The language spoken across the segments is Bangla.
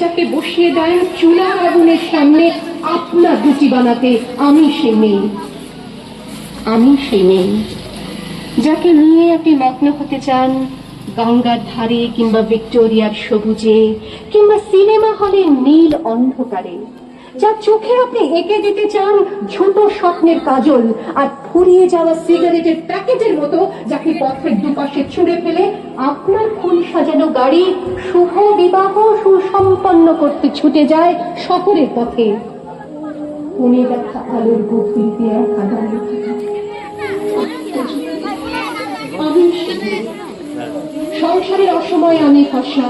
যাকে বসিয়ে দেন চুলা আগুনের সামনে আপনার রুটি বানাতে আমি সে মেয়ে। আমি সে মেয়ে। যাকে নিয়ে আপনি মগ্ন হতে চান, গঙ্গার ধারে কিংবা ভিক্টোরিয়ার সবুজে, কিংবা সিনেমা হলের নীল অন্ধকারে। যার চোখে আপনি এঁকে দিতে চান ছোট স্বপ্নের কাজল আর ফুরিয়ে যাওয়া সিগারেটের প্যাকেটের মতো যাকে পথের দুপাশে ছুঁড়ে ফেলে আপনার ফুল সাজানো গাড়ি শুভ বিবাহ সুসম্পন্ন করতে ছুটে যায় শহরের পথে। দেখা আলোর গভীর। সংসারের অসময়ে আমি ফসা।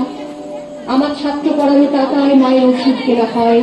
আমার ছাত্র পড়ানো টাকায় মায়ের ওষুধ কেনা হয়।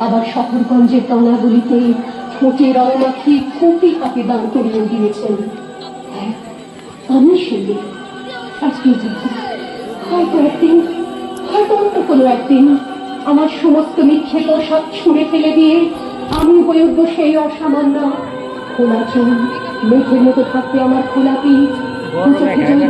আবার শহরগঞ্জের টনাগুলিতে ঠোঁটে রং মাখিয়ে হাতে দান করিয়ে দিয়েছেন। হ্যাঁ, আমি শুনি। আজকে হয়তো একদিন হয়তো অন্য কোনো একদিন আমার সমস্ত মিথ্যে পোশাক ছুঁড়ে ফেলে দিয়ে আমি হয়ে উঠবো সেই অসামান্য খোলা চুল মেঘের মতো থাকবে আমার খোলা পিঠ দু চোখে জলে